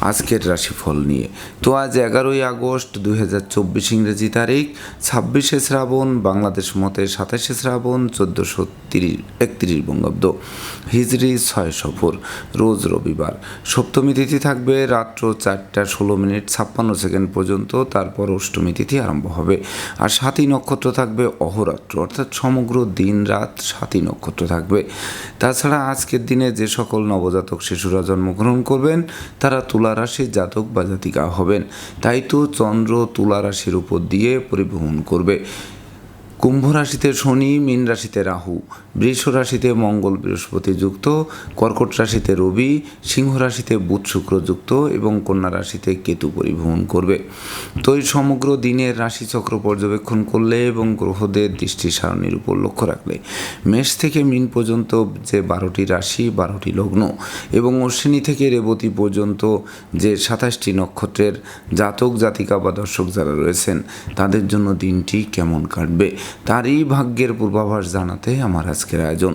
আজকের রাশিফল নিয়ে। তো আজ এগারোই আগস্ট দুই হাজার চব্বিশ ইংরেজি তারিখ, ছাব্বিশে শ্রাবণ, বাংলাদেশ মতে সাতাশে শ্রাবণ, চোদ্দোশো তিরিশ, একত্রিশ বঙ্গাব্দ। হিজড়ি ছয় সফর, রোজ রবিবার। সপ্তমী তিথি থাকবে রাত্র চারটা ষোলো মিনিট ছাপ্পান্ন সেকেন্ড পর্যন্ত, তারপর অষ্টমী তিথি আরম্ভ হবে। আর সাতই নক্ষত্র থাকবে অহরাত্র, অর্থাৎ সমগ্র দিন রাত সাতী নক্ষত্র থাকবে। তাছাড়া আজকের দিনে যে সকল নবজাতক শিশুরা জন্মগ্রহণ করবেন, তারা তুলা রাশির জাতক বা জাতিকা হবেন। তাই তো চন্দ্র তুলা রাশির উপর দিয়ে পরিবহন করবে। কুম্ভ রাশিতে শনি, মীন রাশিতে রাহু, বৃষ রাশিতে মঙ্গল বৃহস্পতি যুক্ত, কর্কট রাশিতে রবি, সিংহ রাশিতে বুধ শুক্র যুক্ত এবং কন্যা রাশিতে কেতু পরিভ্রমণ করবে। তো এই সমগ্র দিনের রাশিচক্র পর্যবেক্ষণ করলে এবং গ্রহদের দৃষ্টি সারণীর উপর লক্ষ্য রাখলে মেষ থেকে মিন পর্যন্ত যে বারোটি রাশি, বারোটি লগ্ন এবং অশ্বিনী থেকে রেবতী পর্যন্ত যে সাতাশটি নক্ষত্রের জাতক, জাতিকা বা দর্শক যারা রয়েছেন, তাদের জন্য দিনটি কেমন কাটবে? তারই ভাগ্যের পূর্বাভাস জানাতে আমার আজকের আয়োজন।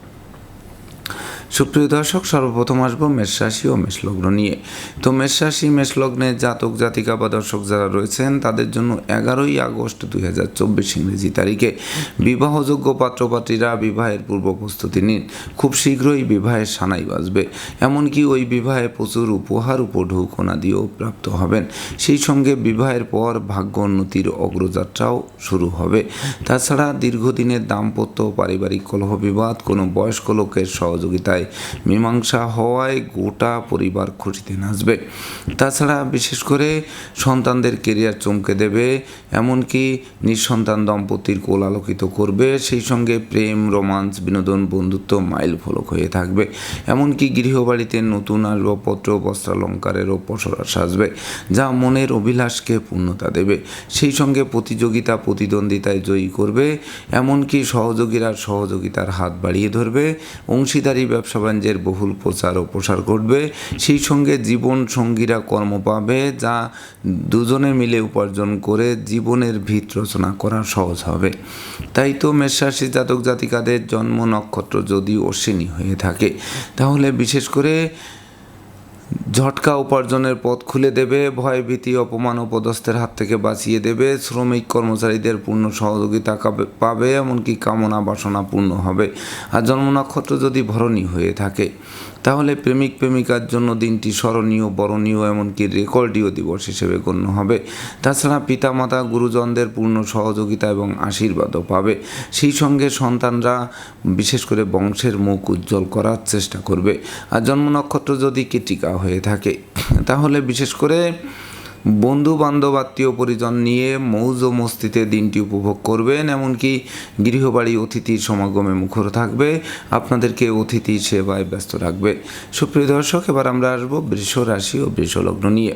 সুপ্রিয় দর্শক, সর্বপ্রথম আসব মেষ রাশি ও মেষলগ্ন নিয়ে। তো মেষ রাশি মেষলগ্নে জাতক, জাতিকা বা দর্শক যারা রয়েছেন, তাদের জন্য এগারোই আগস্ট দুই হাজার চব্বিশ ইংরেজি তারিখে বিবাহযোগ্য পাত্রপাত্রীরা বিবাহের পূর্ব প্রস্তুতি নিন। খুব শীঘ্রই বিবাহের সানাই বাজবে। এমনকি ওই বিবাহে প্রচুর উপহার উপঢৌকনা দিয়েও প্রাপ্ত হবেন। সেই সঙ্গে বিবাহের পর ভাগ্য উন্নতির অগ্রযাত্রাও শুরু হবে। তাছাড়া দীর্ঘদিনের দাম্পত্য পারিবারিক কলহ বিবাদ কোনো বয়স্ক লোকের সহযোগিতায় মীমাংসা হওয়ায় গোটা পরিবার খুশিতে নাচবে। তাছাড়া বিশেষ করে সন্তানদের কেরিয়ার চমকে দেবে, এমনকি নিঃসন্তান দম্পতির কোল আলোকিত করবে, সেই সঙ্গে প্রেম, রোমান্স, বিনোদন, বন্ধুত্ব মাইল ফলক হয়ে থাকবে। এমনকি গৃহবাড়িতে নতুন আসবাবপত্র বস্ত্রালঙ্কারেরও পসরা সাজবে, যা মনের অভিলাষকে পূর্ণতা দেবে। সেই সঙ্গে প্রতিযোগিতা, প্রতিদ্বন্দ্বিতায় জয়ী করবে, এমনকি সহযোগীরা সহযোগিতার হাত বাড়িয়ে ধরবে। অংশীদারি ব্যবসা বাণিজ্যের বহুল প্রচার ও প্রসার ঘটবে। সেই সঙ্গে জীবন সঙ্গীরা কর্ম পাবে, যা দুজনে মিলে উপার্জন করে জীবনের ভিত রচনা করা সহজ হবে। তাই তো মেষরাশি জাতক জাতিকাদের জন্ম নক্ষত্র যদি অশ্বিনী হয়ে থাকে, তাহলে বিশেষ করে ঝটকা উপার্জনের পথ খুলে দেবে ভয় ভীতি অপমান ও পদস্থের হাত থেকে বাঁচিয়ে দেবে, শ্রমিক কর্মচারীদের পূর্ণ সহযোগিতা পাবে, এমনকি কামনা বাসনা পূর্ণ হবে। আর জন্ম নক্ষত্র যদি ভরণী হয়ে থাকে তাহলে প্রেমিক প্রেমিকার জন্য দিনটি স্মরণীয়, বরণীয়, এমনকি রেকর্ডীয় দিবস হিসেবে গণ্য হবে। তাছাড়া পিতামাতা, গুরুজনদের পূর্ণ সহযোগিতা এবং আশীর্বাদও পাবে। সেই সঙ্গে সন্তানরা, বিশেষ করে বংশের মুখ উজ্জ্বল করার চেষ্টা করবে। আর জন্ম নক্ষত্র যদি কেটিকা হয়ে থাকে, তাহলে বিশেষ করে বন্ধু বান্ধব আত্মীয় পরিজন নিয়ে মৌজ ও মস্তিতে দিনটি উপভোগ করবেন। এমনকি গৃহবাড়ি অতিথির সমাগমে মুখর থাকবে। আপনাদেরকে অতিথি সেবায় ব্যস্ত রাখবে। সুপ্রিয় দর্শক, এবার আমরা আসব বৃষ রাশি ও বৃষলগ্ন নিয়ে।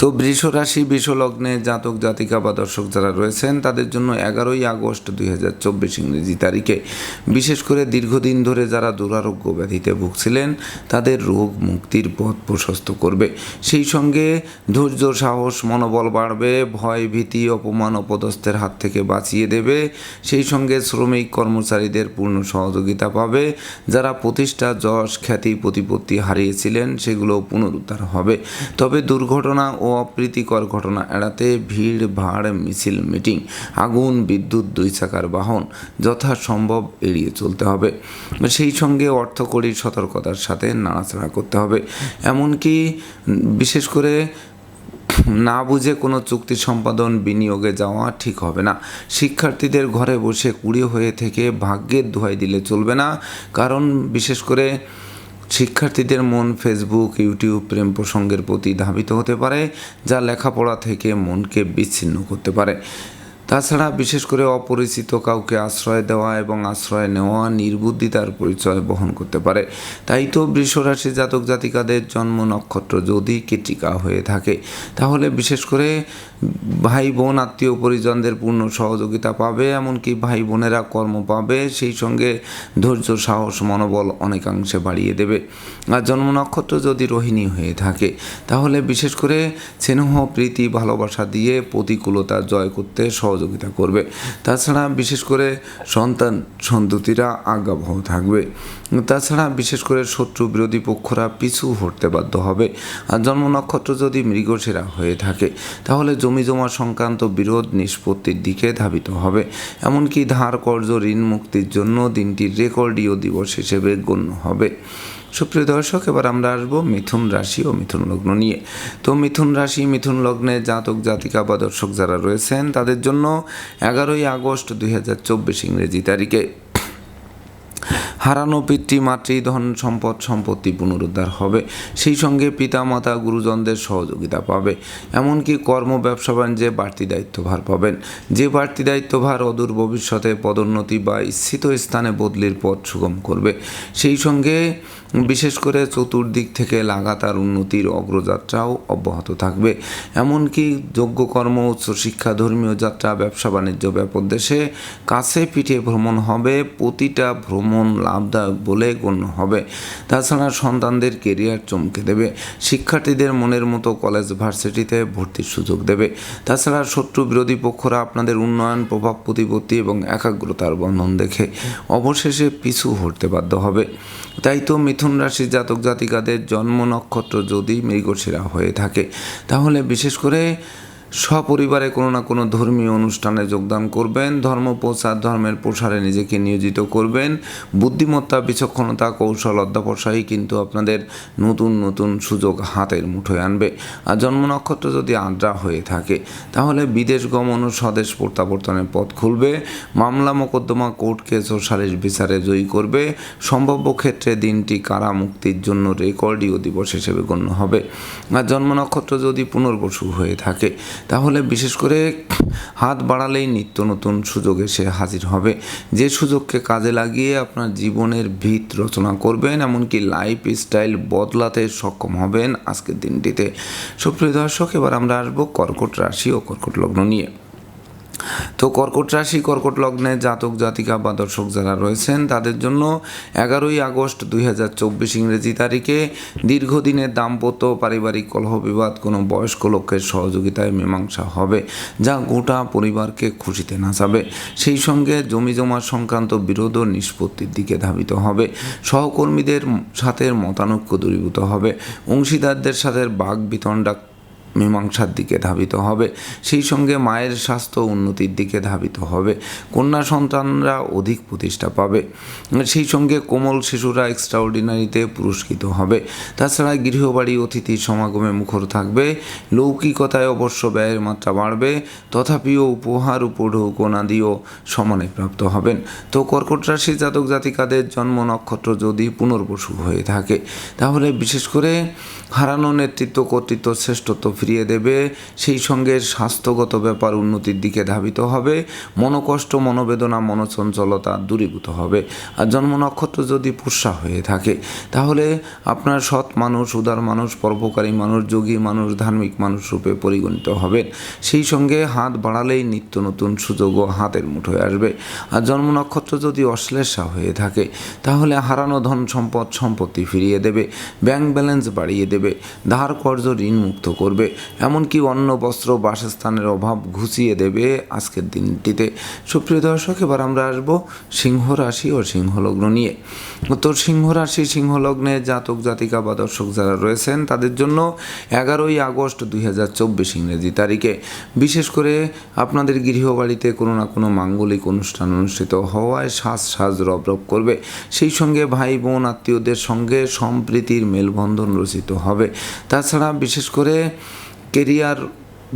তো বৃষ রাশি লগ্নে জাতক, জাতিকা বা দর্শক যারা রয়েছেন, তাদের জন্য এগারোই আগস্ট দুই হাজার চব্বিশ ইংরেজি তারিখে। বিশেষ করে দীর্ঘদিন ধরে যারা দুরারোগ্য ব্যাধিতে ভুগছিলেন, তাদের রোগ মুক্তির পথ প্রশস্ত করবে। সেই সঙ্গে ধৈর্য, সাহস, মনোবল বাড়বে, ভয়, ভীতি, অপমান, অপদস্থের হাত থেকে বাঁচিয়ে দেবে। সেই সঙ্গে শ্রমিক কর্মচারীদের পূর্ণ সহযোগিতা পাবে। যারা প্রতিষ্ঠা, যশ, খ্যাতি, প্রতিপত্তি হারিয়েছিলেন, সেগুলো পুনরুদ্ধার হবে। তবে দুর্ঘটনা ও অপ্রীতিকর ঘটনা এড়াতে ভিড়, ভাড়, মিছিল, মিটিং, আগুন, বিদ্যুৎ, দুই চাকার বাহন যথাসম্ভব এড়িয়ে চলতে হবে। সেই সঙ্গে অর্থকরীর সতর্কতার সাথে নাড়াচাড়া করতে হবে। এমনকি বিশেষ করে না বুঝে কোনো চুক্তি সম্পাদন, বিনিয়োগে যাওয়া ঠিক হবে না। শিক্ষার্থীদের ঘরে বসে কুড়ি হয়ে থেকে ভাগ্যের দোহাই দিলে চলবে না। কারণ বিশেষ করে শিক্ষার্থীদের মন ফেসবুক ইউটিউব প্রেম প্রসঙ্গের প্রতি ধাবিত হতে পারে, যা লেখাপড়া থেকে মনকে বিচ্ছিন্ন করতে পারে। তাছাড়া বিশেষ করে অপরিচিত কাউকে আশ্রয় দেওয়া এবং আশ্রয় নেওয়া নির্বুদ্ধিতার পরিচয় বহন করতে পারে। তাই তো বৃষরাশি জাতক জাতিকাদের জন্ম নক্ষত্র যদি কেটিকা হয়ে থাকে, তাহলে বিশেষ করে ভাই বোন, আত্মীয় পরিজনদের পূর্ণ সহযোগিতা পাবে, এমনকি ভাই বোনেরা কর্ম পাবে, সেই সঙ্গে ধৈর্য, সাহস, মনোবল অনেকাংশে বাড়িয়ে দেবে। আর জন্ম নক্ষত্র যদি রোহিণী হয়ে থাকে, তাহলে বিশেষ করে স্নেহ, প্রীতি, ভালোবাসা দিয়ে প্রতিকূলতা জয় করতে সহযোগিতা করবে। তাছাড়া বিশেষ করে সন্তান সন্ততিরা আজ্ঞাবহ থাকবে। তাছাড়া বিশেষ করে শত্রু বিরোধী পক্ষরা পিছু হটতে বাধ্য হবে। আর জন্ম নক্ষত্র যদি মৃগশিরা হয়ে থাকে, তাহলে জমি জমা সংক্রান্ত বিরোধ নিষ্পত্তির দিকে ধাবিত হবে। এমনকি ধার কর্য ঋণ মুক্তির জন্য দিনটি রেকর্ডীয় দিবস হিসেবে গণ্য হবে। সুপ্রিয় দর্শক, এবার আমরা আসব মিথুন রাশি ও মিথুন লগ্ন নিয়ে। তো মিথুন রাশি, মিথুন লগ্নে জাতক, জাতিকা বা দর্শক যারা রয়েছেন, তাদের জন্য এগারোই আগস্ট দুই হাজার চব্বিশ ইংরেজি তারিখে হারানো পিতৃ, মাতৃ, ধন, সম্পদ, সম্পত্তি পুনরুদ্ধার হবে। সেই সঙ্গে পিতা মাতা গুরুজনদের সহযোগিতা পাবে। এমনকি কর্ম, ব্যবসা, বাণিজ্যে বাড়তি দায়িত্বভার পাবেন। যে বাড়তি দায়িত্বভার অদূর ভবিষ্যতে পদোন্নতি বা স্থিত স্থানে বদলির পথ সুগম করবে। সেই সঙ্গে বিশেষ করে চতুর্দিক থেকে লাগাতার উন্নতির অগ্রযাত্রাও অব্যাহত থাকবে। এমনকি যোগ্যকর্ম উচ্চশিক্ষা ধর্মীয় যাত্রা, ব্যবসা, বাণিজ্য, ব্যাপক দেশে কাছে পিঠে ভ্রমণ হবে, প্রতিটা ভ্রমণ লাভদায়ক বলে গণ্য হবে। তাছাড়া সন্তানদের কেরিয়ার চমকে দেবে, শিক্ষার্থীদের মনের মতো কলেজ, ভার্সিটিতে ভর্তির সুযোগ দেবে। তাছাড়া শত্রু বিরোধী পক্ষরা আপনাদের উন্নয়ন, প্রভাব, প্রতিপত্তি এবং একাগ্রতার বন্ধন দেখে অবশেষে পিছু হটতে বাধ্য হবে। তাই তো মিথুন রাশির জাতক জাতিকাদের জন্ম নক্ষত্র যদি মৃগশিরা হয়ে থাকে তাহলে বিশেষ করে সপরিবারে কোনো না কোনো ধর্মীয় অনুষ্ঠানে যোগদান করবেন, ধর্ম প্রচার, ধর্মের প্রসারে নিজেকে নিয়োজিত করবেন। বুদ্ধিমত্তা, বিচক্ষণতা, কৌশল অধ্যাবসায়ী কিন্তু আপনাদের নতুন নতুন সুযোগ হাতের মুঠোয় আনবে। আর জন্ম নক্ষত্র যদি আদ্রা হয়ে থাকে, তাহলে বিদেশ গমন ও স্বদেশ প্রত্যাবর্তনের পথ খুলবে। মামলা মোকদ্দমা কোর্ট কেস ও সালিশ বিচারে জয়ী করবে। সম্ভাব্য ক্ষেত্রে দিনটি কারা মুক্তির জন্য রেকর্ডীয় দিবস হিসেবে গণ্য হবে। আর জন্ম নক্ষত্র যদি পুনর্বসু হয়ে থাকে তাহলে বিশেষ করে হাত বাড়ালেই নিত্য নতুন সুযোগ এসে হাজির হবে। যে সুযোগকে কাজে লাগিয়ে আপনার জীবনের ভিত রচনা করবেন, এমনকি লাইফ স্টাইল বদলাতে সক্ষম হবেন আজকের দিনটিতে। সুপ্রিয় দর্শক, এবার আমরা আসব কর্কট রাশি ও কর্কট লগ্ন নিয়ে। তো কর্কট রাশি, কর্কট লগ্নে জাতক, জাতিকা বা দর্শক যারা রয়েছেন, তাদের জন্য এগারোই আগস্ট দুই হাজার চব্বিশ ইংরেজি তারিখে দীর্ঘদিনের দাম্পত্য পারিবারিক কলহ বিবাদ, কোনো বয়স্ক লোকের সহযোগিতায় মীমাংসা হবে যা গোটা পরিবারকে খুশিতে নাচাবে। সেই সঙ্গে জমি জমা সংক্রান্ত বিরোধ ও নিষ্পত্তির দিকে ধাবিত হবে। সহকর্মীদের সাথে মতানৈক্য দূরীভূত হবে। অংশীদারদের সাথে বাঘ বিতণ্ডা মীমাংসার দিকে ধাবিত হবে। সেই সঙ্গে মায়ের স্বাস্থ্য উন্নতির দিকে ধাবিত হবে। কন্যা সন্তানরা অধিক প্রতিষ্ঠা পাবে। সেই সঙ্গে কোমল শিশুরা এক্সট্রাঅর্ডিনারিতে পুরস্কৃত হবে। তাছাড়া গৃহবাড়ি অতিথি সমাগমে মুখর থাকবে। লৌকিকতায় অবশ্য ব্যয়ের মাত্রা বাড়বে। তথাপিও উপহার উপঢৌকনাদিও সমানে প্রাপ্ত হবেন। তো কর্কট রাশি জাতক জাতিকাদের জন্ম নক্ষত্র যদি পুনর্বসু হয়ে থাকে, তাহলে বিশেষ করে হারানো নেতৃত্ব কর্তৃত্ব শ্রেষ্ঠত্ব ফিরিয়ে দেবে। সেই সঙ্গে স্বাস্থ্যগত ব্যাপার উন্নতির দিকে ধাবিত হবে। মনোকষ্ট, মনোবেদনা, মনোচঞ্চলতা দূরীভূত হবে। আর জন্ম নক্ষত্র যদি পুষ্যা হয়ে থাকে, তাহলে আপনার সৎ মানুষ, উদার মানুষ, পরোপকারী মানুষ, যোগী মানুষ, ধার্মিক মানুষ রূপে পরিগণিত হবেন। সেই সঙ্গে হাত বাড়ালেই নিত্য নতুন সুযোগও হাতের মুঠোয় আসবে। আর জন্ম নক্ষত্র যদি অশ্লেষা হয়ে থাকে, তাহলে হারানো ধন সম্পদ সম্পত্তি ফিরিয়ে দেবে। ব্যাংক ব্যালেন্স বাড়িয়ে দেবে। ধার কর্য ঋণ মুক্ত করবে, এমনকি অন্ন, বস্ত্র, বাসস্থানের অভাব ঘুষিয়ে দেবে আজকের দিনটিতে। সুপ্রিয় দর্শক, এবার আমরা আসব সিংহ রাশি ও সিংহলগ্ন নিয়ে। তো সিংহ রাশি সিংহলগ্নে জাতক, জাতিকা বা দর্শক যারা রয়েছেন, তাদের জন্য এগারোই আগস্ট দুই হাজার চব্বিশ ইংরেজি তারিখে। বিশেষ করে আপনাদের গৃহবাড়িতে কোনো না কোনো মাঙ্গলিক অনুষ্ঠান অনুষ্ঠিত হওয়ায় শ্বাস শ্বাস রব রব করবে। সেই সঙ্গে ভাই বোন, আত্মীয়দের সঙ্গে সম্প্রীতির মেলবন্ধন রচিত হবে। তাছাড়া বিশেষ করে কেরিয়ার,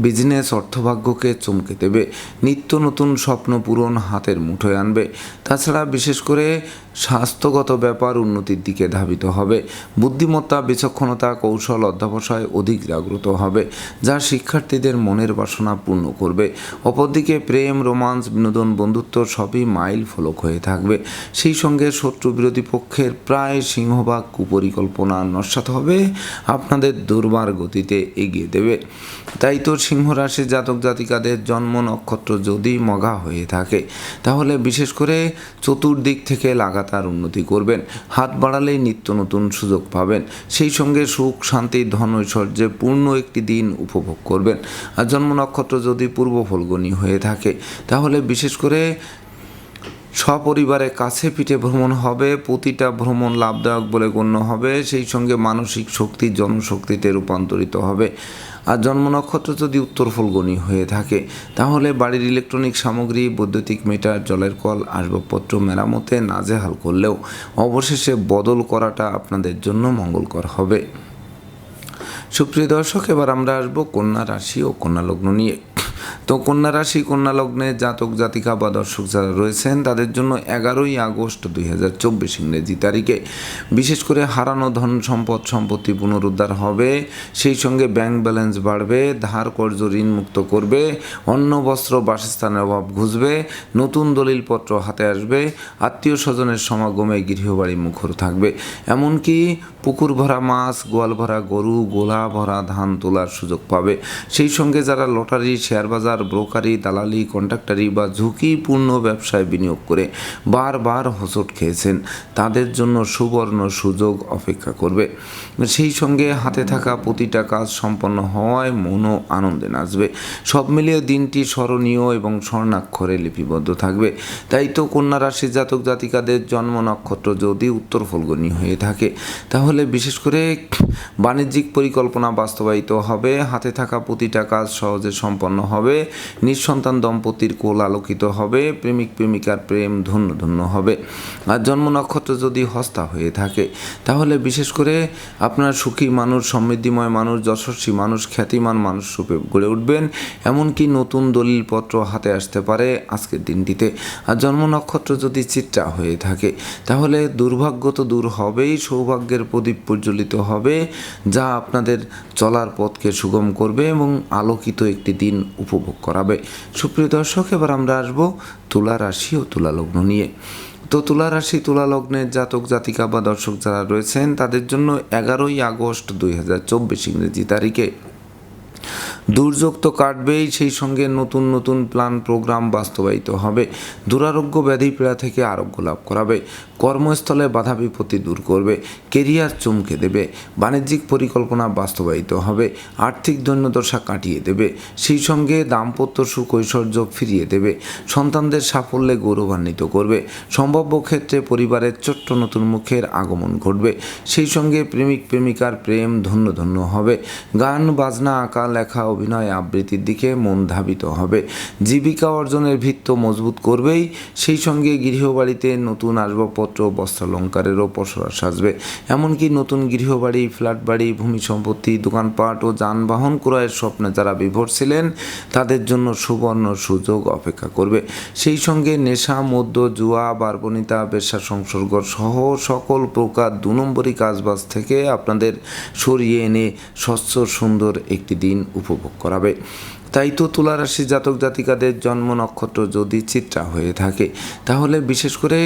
বিজনেস, অর্থভাগ্যকে চমকে দেবে। নিত্য নতুন স্বপ্ন পূরণ হাতের মুঠোয় আনবে। তাছাড়া বিশেষ করে স্বাস্থ্যগত ব্যাপার উন্নতির দিকে ধাবিত হবে। বুদ্ধিমত্তা, বিচক্ষণতা, কৌশল অধ্যাবসায় অধিক জাগ্রত হবে, যা শিক্ষার্থীদের মনের বাসনা পূর্ণ করবে। অপরদিকে প্রেম, রোমান্স, বিনোদন, বন্ধুত্ব সবই মাইল ফলক হয়ে থাকবে। সেই সঙ্গে শত্রু বিরোধী পক্ষের প্রায় সিংহভাগ কুপরিকল্পনা নস্বাত হবে, আপনাদের দুর্বার গতিতে এগিয়ে দেবে। তাই তো সিংহ রাশির জাতক জাতিকাদের জন্ম নক্ষত্র যদি মগা হয়ে থাকে, তাহলে বিশেষ করে চতুর্দিক থেকে লাগাতার উন্নতি করবেন। হাত বাড়ালেই নিত্য নতুন সুযোগ পাবেন। সেই সঙ্গে সুখ, শান্তি, ধন ঐশ্বর্যে পূর্ণ একটি দিন উপভোগ করবেন। আর জন্ম নক্ষত্র যদি পূর্ব ফলগণী হয়ে থাকে, তাহলে বিশেষ করে সপরিবারে কাছে পিঠে ভ্রমণ হবে, প্রতিটা ভ্রমণ লাভদায়ক বলে গণ্য হবে। সেই সঙ্গে মানসিক শক্তি জনশক্তিতে রূপান্তরিত হবে। আর জন্ম নক্ষত্র যদি উত্তর ফলগণী হয়ে থাকে, তাহলে বাড়ির ইলেকট্রনিক সামগ্রী, বৈদ্যুতিক মিটার, জলের কল, আসবাবপত্র, মেরামতে নাজেহাল করলেও অবশেষে বদল করাটা আপনাদের জন্য মঙ্গলকর হবে। সুপ্রিয় দর্শক, এবার আমরা আসব কন্যা রাশি ও কন্যা লগ্ন নিয়ে। তো কন্যা রাশি, কন্যা লগ্নে জাতক, জাতিকা বা দর্শক যারা রয়েছেন, তাদের জন্য এগারোই আগস্ট দুই হাজার চব্বিশ ইংরেজি তারিখে। বিশেষ করে হারানো ধন সম্পদ সম্পত্তি পুনরুদ্ধার হবে, সেই সঙ্গে ব্যাংক ব্যালেন্স বাড়বে, ধার কর্য ঋণ মুক্ত করবে, অন্ন, বস্ত্র, বাসস্থানের অভাব ঘুষবে, নতুন দলিলপত্র হাতে আসবে, আত্মীয় স্বজনের সমাগমে গৃহবাড়ি মুখর থাকবে। এমনকি পুকুর ভরা মাছ, গোয়াল ভরা গরু, গোলা ভরা ধান তোলার সুযোগ পাবে। সেই সঙ্গে যারা লটারি শেয়ার বাজার ব্রোকারি, দালালি কন্ট্রাক্টারি বা ঝুঁকিপূর্ণ ব্যবসায় বিনিয়োগ করে বারবার হোঁচট খেয়েছেন। তাদের জন্য সুবর্ণ সুযোগ অপেক্ষা করবে। সেই সঙ্গে হাতে থাকা প্রতিটা কাজ সম্পন্ন হওয়ায় মনও আনন্দে নাচবে। সব মিলিয়ে দিনটি স্মরণীয় এবং স্বর্ণাক্ষরে লিপিবদ্ধ থাকবে। তাই তো কন্যা রাশি জাতক জাতিকাদের জন্ম নক্ষত্র যদি উত্তর ফলগণী হয়ে থাকে, তাহলে বিশেষ করে বাণিজ্যিক পরিকল্পনা বাস্তবায়িত হবে, হাতে থাকা প্রতিটা কাজ সহজে সম্পন্ন হবে, নিঃসন্তান দম্পতির কোল আলোকিত হবে, প্রেমিক প্রেমিকার প্রেম ধন্য ধন্য হবে। আর জন্ম নক্ষত্র যদি হস্তা হয়ে থাকে, তাহলে বিশেষ করে আপনার সুখী, মানুষ সমৃদ্ধিময়, মানুষ যশস্বী, মানুষ খ্যাতিমান, মানুষ রূপে গড়ে উঠবেন, এমনকি নতুন দলিলপত্র হাতে আসতে পারে আজকের দিনটিতে। আর জন্ম নক্ষত্র যদি চিত্রা হয়ে থাকে, তাহলে দুর্ভাগ্য তো দূর হবেই, সৌভাগ্যের প্রদীপ প্রজ্বলিত হবে, যা আপনাদের চলার পথকে সুগম করবে এবং আলোকিত একটি দিন উপভোগ করাবে। সুপ্রিয় দর্শক, এবার আমরা আসব তুলা রাশি ও তুলা লগ্ন নিয়ে। তো তুলা রাশি, তুলা লগ্নের জাতক, জাতিকা বা দর্শক যারা রয়েছেন, তাদের জন্য এগারোই আগস্ট দুই হাজার চব্বিশ ইংরেজি তারিখে। দুর্যোগ তো কাটবেই, সেই সঙ্গে নতুন নতুন প্ল্যান, প্রোগ্রাম বাস্তবায়িত হবে। দুরারোগ্য ব্যাধি পীড়া থেকে আরোগ্য লাভ করাবে। কর্মস্থলে বাধা বিপত্তি দূর করবে। কেরিয়ার চমকে দেবে। বাণিজ্যিক পরিকল্পনা বাস্তবায়িত হবে। আর্থিক দৈন্যদশা কাটিয়ে দেবে। সেই সঙ্গে দাম্পত্য সুখ ঐশ্বর্য ফিরিয়ে দেবে। সন্তানদের সাফল্যে গৌরবান্বিত করবে। সম্ভাব্য ক্ষেত্রে পরিবারের ছোট্ট নতুন মুখের আগমন ঘটবে। সেই সঙ্গে প্রেমিক প্রেমিকার প্রেম ধন্য ধন্য হবে। গান, বাজনা, আঁকা, লেখা অভিনয় আবৃত্তির দিকে মন ধাবিত হবে। জীবিকা অর্জনের ভিত্ত মজবুত করবেই, সেই সঙ্গে গৃহবাড়িতে নতুন আসবাবপত্র বস্ত্রালঙ্কারেরও পসরা সাজবে। এমনকি নতুন গৃহবাড়ি ফ্ল্যাট বাড়ি ভূমি সম্পত্তি, দোকানপাট ও যানবাহন ক্রয়ের স্বপ্নে যারা বিভোর ছিলেন, তাদের জন্য সুবর্ণ সুযোগ অপেক্ষা করবে। সেই সঙ্গে নেশা, মদ্য, জুয়া, বারবনিতা, বেশ্যা সংসর্গ সহ সকল প্রকার দু নম্বরী কাজবাজ থেকে আপনাদের সরিয়ে এনে স্বচ্ছ সুন্দর একটি দিন উপভোগ করাবে। তাই তো তুলা রাশি জাতক জাতিকাদের জন্ম নক্ষত্র যদি চিত্রা হয়ে থাকে, তাহলে বিশেষ করে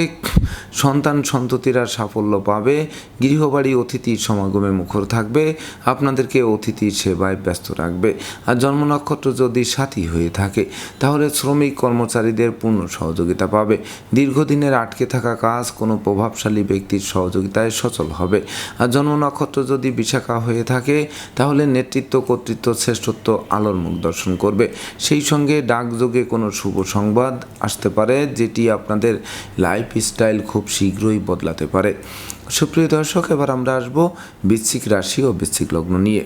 সন্তান সন্ততিরা সাফল্য পাবে, গৃহবাড়ি অতিথির সমাগমে মুখর থাকবে, আপনাদেরকে অতিথির সেবায় ব্যস্ত রাখবে। আর জন্ম নক্ষত্র যদি সাথী হয়ে থাকে, তাহলে শ্রমিক কর্মচারীদের পূর্ণ সহযোগিতা পাবে। দীর্ঘদিনের আটকে থাকা কাজ কোনো প্রভাবশালী ব্যক্তির সহযোগিতায় সচল হবে। আর জন্ম নক্ষত্র যদি বিশাখা হয়ে থাকে, তাহলে নেতৃত্ব কর্তৃত্ব শ্রেষ্ঠত্ব আলোর মুখ দর্শন করবে। সেই সঙ্গে ডাকযোগে কোনো শুভ সংবাদ আসতে পারে, যেটি আপনাদের লাইফ স্টাইল খুব শীঘ্রই বদলাতে পারে। সুপ্রিয় দর্শক, এবার আমরা আসব বৃশ্চিক রাশি ও বৃশ্চিক লগ্ন নিয়ে।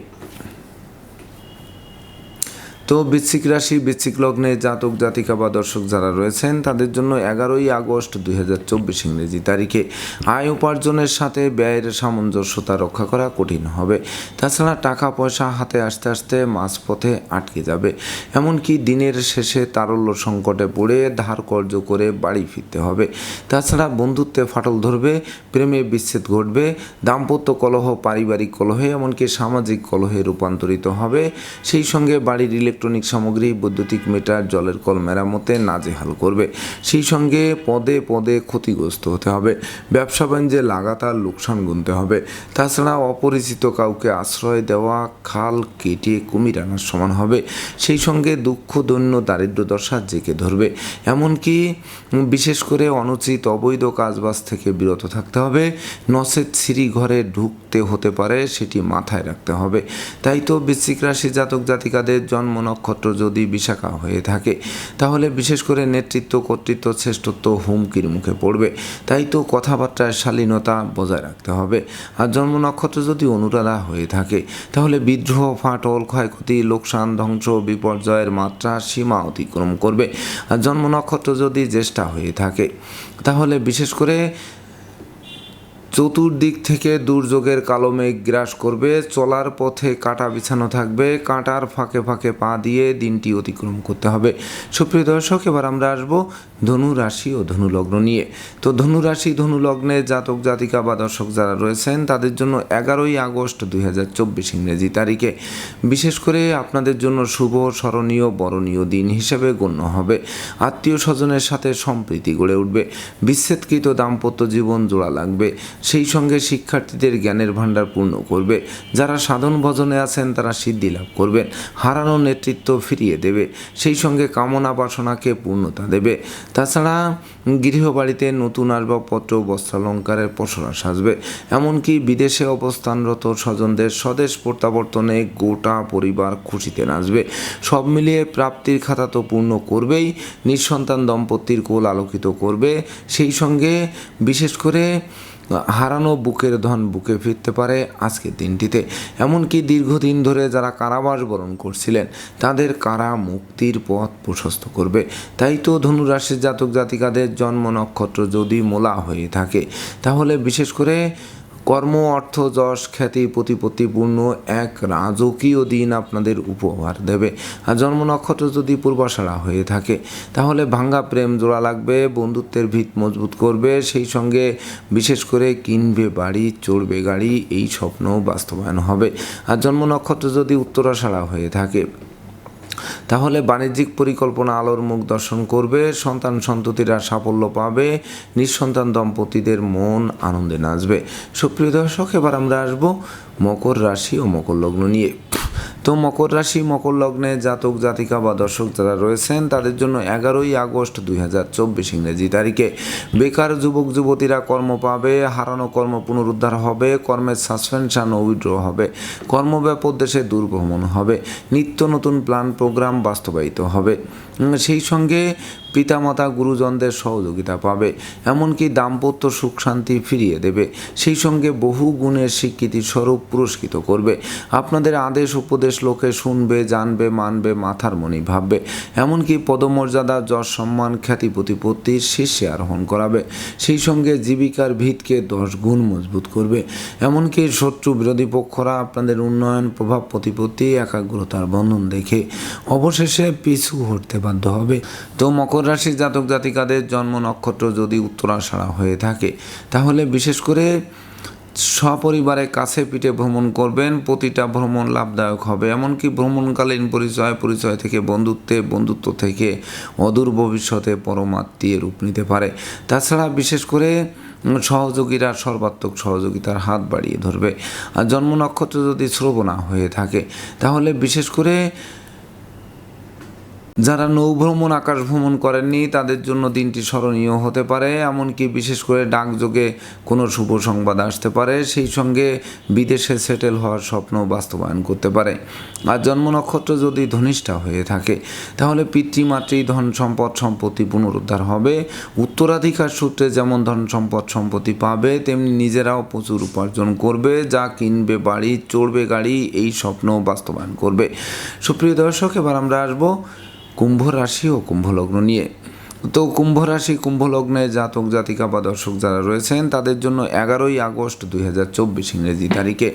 তো বৃশ্চিক রাশি, বৃশ্চিক লগ্নে জাতক, জাতিকা বা দর্শক যারা রয়েছেন, তাদের জন্য এগারোই আগস্ট দুই হাজার চব্বিশ ইংরেজি তারিখে আয় উপার্জনের সাথে ব্যয়ের সামঞ্জস্যতা রক্ষা করা কঠিন হবে। তাছাড়া টাকা পয়সা হাতে আসতে আসতে মাঝপথে আটকে যাবে। এমনকি দিনের শেষে তারল্য সংকটে পড়ে ধার কর্য করে বাড়ি ফিরতে হবে। তাছাড়া বন্ধুত্বে ফাটল ধরবে, প্রেমে বিচ্ছেদ ঘটবে, দাম্পত্য কলহ, পারিবারিক কলহে, এমনকি সামাজিক কলহে রূপান্তরিত হবে। সেই সঙ্গে বাড়ির ইলেকট্রনিক সামগ্রী, বৈদ্যুতিক মিটার, জলের কল মেরামতে নাজেহাল করবে। সেই সঙ্গে পদে পদে ক্ষতিগ্রস্ত হতে হবে। ব্যবসা বাণিজ্যে লাগাতার লোকসান গুনতে হবে। তাছাড়া অপরিচিত কাউকে আশ্রয় দেওয়া, খাল কেটে কুমির আনার সমান হবে। সেই সঙ্গে দুঃখ, দৈন্য, দারিদ্র দশা জেকে ধরবে। এমনকি বিশেষ করে অনুচিত অবৈধ কাজবাজ থেকে বিরত থাকতে হবে। নসেদ সিঁড়ি ঘরে ঢুকতে হতে পারে, সেটি মাথায় রাখতে হবে। তাই তো বৃশ্চিক রাশি জাতক জাতিকাদের জন্ম নক্ষত্র যদি বিশাখা হয়ে থাকে, তাহলে বিশেষ করে নেতৃত্ব, কর্তৃত্ব, শ্রেষ্ঠত্ব হুমকির মুখে পড়বে। তাই তো কথাবার্তায় শালীনতা বজায় রাখতে হবে। আর জন্ম নক্ষত্র যদি অনুরাধা হয়ে থাকে, তাহলে বিদ্রোহ, ফাটল, ক্ষয়ক্ষতি, লোকসান, ধ্বংস, বিপর্যয়ের মাত্রা, সীমা অতিক্রম করবে। আর জন্ম নক্ষত্র যদি জ্যেষ্ঠা হয়ে থাকে, তাহলে বিশেষ করে চতুর্দিক থেকে দুর্যোগের কালো মেঘ গ্রাস করবে, চলার পথে কাঁটা বিছানো থাকবে, কাঁটার ফাঁকে ফাঁকে পা দিয়ে দিনটি অতিক্রম করতে হবে। সুপ্রিয় দর্শক, এবার আমরা আসব ধনু রাশি ও ধনু লগ্ন নিয়ে। তো ধনু রাশি ধনু লগ্নে জাতক, জাতিকা বা দর্শক যারা রয়েছেন, তাদের জন্য এগারোই আগস্ট দুই হাজার চব্বিশ ইংরেজি তারিখে। বিশেষ করে আপনাদের জন্য শুভ, স্মরণীয়, বরণীয় দিন হিসেবে গণ্য হবে। আত্মীয় স্বজনের সাথে সম্প্রীতি গড়ে উঠবে। বিচ্ছেদকৃত দাম্পত্য জীবন জোড়া লাগবে। সেই সঙ্গে শিক্ষার্থীদের জ্ঞানের ভাণ্ডার পূর্ণ করবে। যারা সাধন ভজনে আছেন, তারা সিদ্ধি লাভ করবেন, হারানো নেতৃত্ব ফিরিয়ে দেবে, সেই সঙ্গে কামনা বাসনাকে পূর্ণতা দেবে। তাছাড়া গৃহবাড়িতে নতুন আসবাবপত্র, বস্ত্রালঙ্কারের পসরা সাজবে। এমনকি বিদেশে অবস্থানরত স্বজনদের স্বদেশ প্রত্যাবর্তনে গোটা পরিবার খুশিতে নাচবে। সব মিলিয়ে প্রাপ্তির খাতা তো পূর্ণ করবেই, নিঃসন্তান দম্পতির কোল আলোকিত করবে। সেই সঙ্গে বিশেষ করে হারানো বুকের ধন বুকে ফিরতে পারে আজকের দিনটিতে। এমনকি দীর্ঘদিন ধরে যারা কারাবাস বরণ করছিলেন, তাদের কারা মুক্তির পথ প্রশস্ত করবে? তাই তো ধনুরাশির জাতক জাতিকাদের জন্ম নক্ষত্র যদি মোলা হয়ে থাকে, তাহলে বিশেষ করে কর্ম, অর্থ, যশ, খ্যাতি প্রতিপত্তিপূর্ণ এক রাজকীয় দিন আপনাদের উপহার দেবে। আর জন্ম নক্ষত্র যদি পূর্বাশারা হয়ে থাকে, তাহলে ভাঙ্গা প্রেম জোড়া লাগবে, বন্ধুত্বের ভিত মজবুত করবে, সেই সঙ্গে বিশেষ করে কিনবে বাড়ি, চড়বে গাড়ি, এই স্বপ্ন বাস্তবায়ন হবে। আর জন্ম নক্ষত্র যদি উত্তরাশারা হয়ে থাকে তাহলে বাণিজ্যিক পরিকল্পনা আলোর মুখ দর্শন করবে, সন্তান সন্ততিরা সাফল্য পাবে, নিঃসন্তান দম্পতিদের মন আনন্দে নাচবে। সুপ্রিয় দর্শক, এবার আমরা আসব মকর রাশি ও মকর লগ্ন নিয়ে। তো মকর রাশি, মকর লগ্নে জাতক, জাতিকা বা দর্শক যারা রয়েছেন, তাদের জন্য এগারোই আগস্ট দুই হাজার চব্বিশ ইংরেজি তারিখে। বেকার যুবক, যুবতীরা কর্ম পাবে, হারানো কর্ম পুনরুদ্ধার হবে, কর্মের সাসপেনশন ও উইড্র হবে, কর্মব্যাপক দেশে দুর্গমন হবে, নিত্য নতুন প্ল্যান, প্রোগ্রাম বাস্তবায়িত হবে। সেই সঙ্গে পিতামাতা গুরুজনদের সহযোগিতা পাবে, এমনকি দাম্পত্য সুখ শান্তি ফিরিয়ে দেবে। সেই সঙ্গে বহু গুণের স্বীকৃতি স্বরূপ পুরস্কৃত করবে। আপনাদের আদেশ, উপদেশ লোকে শুনবে, জানবে, মানবে, মাথার মনি ভাববে। এমনকি পদমর্যাদা, যশ সম্মান, খ্যাতি প্রতিপত্তির শীর্ষে আরোহণ করাবে। সেই সঙ্গে জীবিকার ভিতকে দশ গুণ মজবুত করবে। এমনকি শত্রু বিরোধী পক্ষরা আপনাদের উন্নয়ন, প্রভাব প্রতিপত্তি, একাগ্রতার বন্ধন দেখে অবশেষে পিছু হটতে বাধ্য হবে। তো মকর রাশির জাতক জাতিকাদের জন্ম নক্ষত্র যদি উত্তরাষাঢ়া হয়ে থাকে, তাহলে বিশেষ করে সপরিবারে কাছে পিঠে ভ্রমণ করবেন, প্রতিটা ভ্রমণ লাভদায়ক হবে। এমনকি ভ্রমণকালীন পরিচয় পরিচয় থেকে বন্ধুত্বে, বন্ধুত্ব থেকে অদূর ভবিষ্যতে পরমাত্মীয় রূপ নিতে পারে। তাছাড়া বিশেষ করে সহযোগীরা সর্বাত্মক সহযোগিতার হাত বাড়িয়ে ধরবে। আর জন্ম নক্ষত্র যদি শ্রবণা হয়ে থাকে, তাহলে বিশেষ করে যারা নৌভ্রমণ আকাশ ভ্রমণ করেননি, তাদের জন্য দিনটি স্মরণীয় হতে পারে। এমনকি বিশেষ করে ডাকযোগে কোনো শুভ সংবাদ আসতে পারে। সেই সঙ্গে বিদেশে সেটেল হওয়ার স্বপ্ন বাস্তবায়ন করতে পারে। আর জন্ম নক্ষত্র যদি ধনিষ্ঠা হয়ে থাকে, তাহলে পিতৃমাতৃ ধন সম্পদ সম্পত্তি পুনরুদ্ধার হবে। উত্তরাধিকার সূত্রে যেমন ধন সম্পদ সম্পত্তি পাবে, তেমনি নিজেরাও প্রচুর উপার্জন করবে। যা কিনবে, বাড়ি, চড়বে গাড়ি, এই স্বপ্ন বাস্তবায়ন করবে। সুপ্রিয় দর্শক, এবার আমরা আসব কুম্ভ রাশি ও কুম্ভ লগ্ন নিয়ে। তো কুম্ভ রাশি, কুম্ভ লগ্নে জাতক, জাতিকা বা দর্শক যারা রয়েছেন, তাদের জন্য এগারোই আগস্ট দুই হাজার চব্বিশ ইংরেজি তারিখে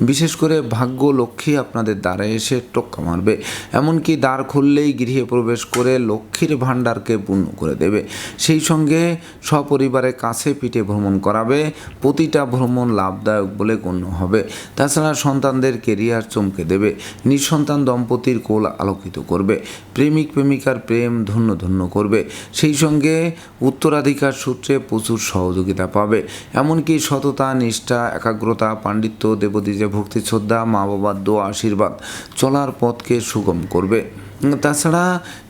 বিশেষ করে ভাগ্য লক্ষ্মী আপনাদের দ্বারে এসে টোক্কা মারবে। এমনকি দ্বার খুললেই গৃহে প্রবেশ করে লক্ষ্মীর ভাণ্ডারকে পূর্ণ করে দেবে। সেই সঙ্গে সপরিবারে কাছে পিঠে ভ্রমণ করাবে, প্রতিটা ভ্রমণ লাভদায়ক বলে গণ্য হবে। তাছাড়া সন্তানদের কেরিয়ার চমকে দেবে, নিঃসন্তান দম্পতির কোল আলোকিত করবে প্রেমিক প্রেমিকার প্রেম ধন্য ধন্য করবে। সেই সঙ্গে উত্তরাধিকার সূত্রে প্রচুর সহযোগিতা পাবে। এমনকি সততা, নিষ্ঠা, একাগ্রতা, পাণ্ডিত্য দেবদীজে ভক্তি, শ্রদ্ধা মা বাবার দোয়া, আশীর্বাদ চলার পথকে সুগম করবে। তাছাড়া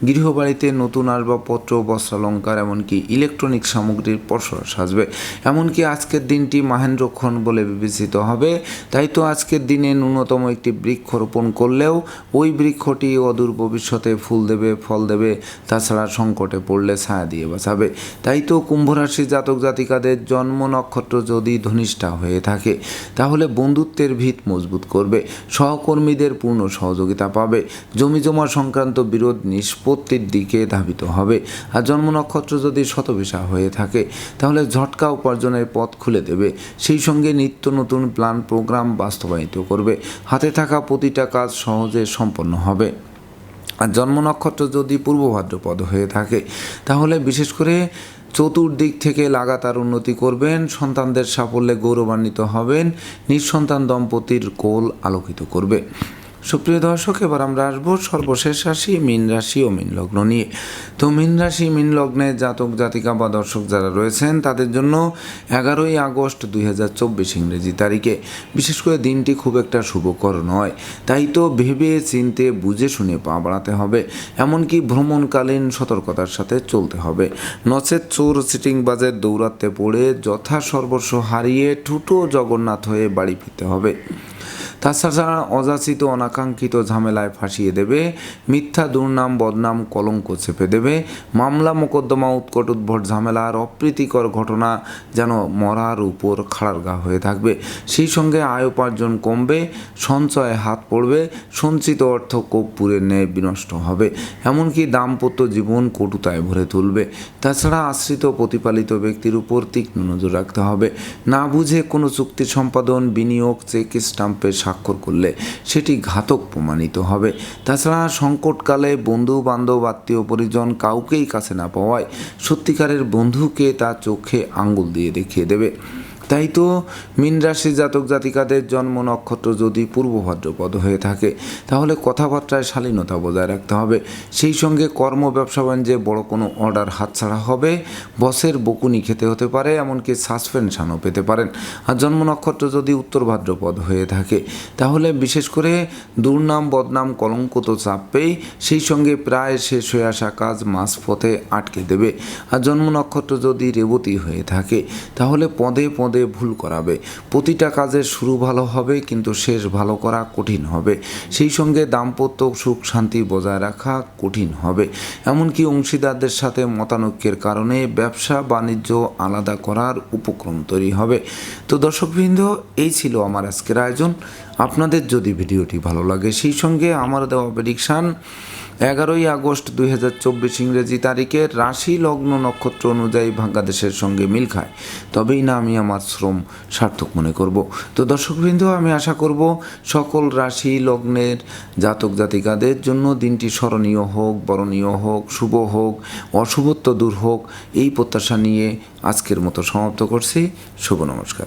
গৃহবাড়িতে নতুন আসবাবপত্র, বস্ত্রালঙ্কার, এমনকি ইলেকট্রনিক সামগ্রীর পসরা সাজবে। এমনকি আজকের দিনটি মাহেন্দ্রক্ষণ বলে বিবেচিত হবে। তাই তো আজকের দিনে ন্যূনতম একটি বৃক্ষ রোপণ করলেও ওই বৃক্ষটি অদূর ভবিষ্যতে ফুল দেবে, ফল দেবে, তাছাড়া সংকটে পড়লে ছায়া দিয়ে বাঁচাবে। তাই তো কুম্ভরাশি জাতক জাতিকাদের জন্ম নক্ষত্র যদি ধনিষ্ঠা হয়ে থাকে, তাহলে বন্ধুত্বের ভিত মজবুত করবে। সহকর্মীদের পূর্ণ সহযোগিতা পাবে। জমি জমা সংক্রান্ত বিরোধ নিষ্পত্তির দিকে ধাবিত হবে। আর জন্ম নক্ষত্র যদি শতবিশা হয়ে থাকে, তাহলে ঝটকা উপার্জনের পথ খুলে দেবে। সেই সঙ্গে নিত্য নতুন প্ল্যান প্রোগ্রাম বাস্তবায়িত করবে। হাতে থাকা প্রতিটা কাজ সহজে সম্পন্ন হবে। আর জন্ম নক্ষত্র যদি পূর্ব ভাদ্রপদ হয়ে থাকে, তাহলে বিশেষ করে চতুর্দিক থেকে লাগাতার উন্নতি করবেন, সন্তানদের সাফল্যে গৌরবান্বিত হবেন, নিঃসন্তান দম্পতির কোল আলোকিত করবে। সুপ্রিয় দর্শক, এবার আমরা আসব সর্বশেষ রাশি, মীন রাশি ও মীন লগ্ন নিয়ে। তো মীন রাশি, মীন লগ্নে জাতক, জাতিকা বা দর্শক যারা রয়েছেন, তাদের জন্য এগারোই আগস্ট দুই হাজার চব্বিশ ইংরেজি তারিখে। বিশেষ করে দিনটি খুব একটা শুভকর নয়। তাই তো ভেবে, চিনতে, বুঝে, শুনে পা বাড়াতে হবে। এমনকি ভ্রমণকালীন সতর্কতার সাথে চলতে হবে। নচেত চোর সিটিং বাজের দৌরাত্মে পড়ে যথা সর্বস্ব হারিয়ে ঠুটো জগন্নাথ হয়ে বাড়ি ফিরতে হবে। তাছাড়া অযাচিত অনাকাঙ্ক্ষিত ঝামেলায় ফাঁসিয়ে দেবে, মিথ্যা দুর্নাম, বদনাম, কলঙ্ক চেপে দেবে, মামলা, মোকদ্দমা, উৎকট উদ্ভট ঝামেলার অপ্রীতিকর ঘটনা যেন মরার উপর খাড়ারগা হয়ে থাকবে। সেই সঙ্গে আয় উপার্জন কমবে, সঞ্চয়ে হাত পড়বে, সঞ্চিত অর্থ কর্পূরের ন্যায় বিনষ্ট হবে। এমনকি দাম্পত্য জীবন কটুতায় ভরে তুলবে। তাছাড়া আশ্রিত প্রতিপালিত ব্যক্তির উপর তীক্ষ্ণ নজর রাখতে হবে। না বুঝে কোনো চুক্তি সম্পাদন, বিনিয়োগ, চেক, স্টাম্পে স্বাক্ষর করলে সেটি ঘাতক প্রমাণিত হবে। তাছাড়া সংকটকালে বন্ধু বান্ধব আত্মীয়, পরিজন কাউকেই কাছে না পাওয়ায় সত্যিকারের বন্ধুকে তা চোখে আঙ্গুল দিয়ে দেখিয়ে দেবে। তাই তো মীন রাশি জাতক জাতিকাদের জন্ম নক্ষত্র যদি পূর্ব ভাদ্রপদ হয়ে থাকে, তাহলে কথাবার্তায় শালীনতা বজায় রাখতে হবে। সেই সঙ্গে কর্ম, ব্যবসা বাণিজ্যে বড় কোনো অর্ডার হাতছাড়া হবে। বসের বকুনি খেতে হতে পারে, এমনকি সাসপেনশানও পেতে পারেন। আর জন্ম নক্ষত্র যদি উত্তর ভাদ্রপদ হয়ে থাকে, তাহলে বিশেষ করে দুর্নাম, বদনাম কলঙ্ক তো চাপবেই সেই সঙ্গে প্রায় শেষ হয়ে আসা কাজ মাঝপথে আটকে দেবে। আর জন্ম নক্ষত্র যদি রেবতী হয়ে থাকে, তাহলে পদে পদে ভুল করাবে। প্রতিটা কাজের শুরু ভালো হবে, কিন্তু শেষ ভালো করা কঠিন হবে। সেই সঙ্গে দাম্পত্য সুখ শান্তি বজায় রাখা কঠিন হবে। এমনকি অংশীদারদের সাথে মতানৈক্যের কারণে ব্যবসা বাণিজ্য আলাদা করার উপক্রম তৈরি হবে। তো দর্শকবৃন্দ, এই ছিল আমার আজকের আয়োজন। আপনাদের যদি ভিডিওটি ভালো লাগে, সেই সঙ্গে আমার দেওয়া প্রেডিকশান এগারোই আগস্ট দুই হাজার চব্বিশ ইংরেজি তারিখে রাশি লগ্ন নক্ষত্র অনুযায়ী বাংলাদেশের সঙ্গে মিল খায়। তবেই না আমি আমার শ্রম সার্থক মনে করব। তো দর্শকবৃন্দ, আমি আশা করব সকল রাশি লগ্নের জাতক জাতিকাদের জন্য দিনটি স্মরণীয় হোক, বরণীয় হোক, শুভ হোক, অশুভত্ব দূর হোক, এই প্রত্যাশা নিয়ে আজকের মতো সমাপ্ত করছি। শুভ নমস্কার।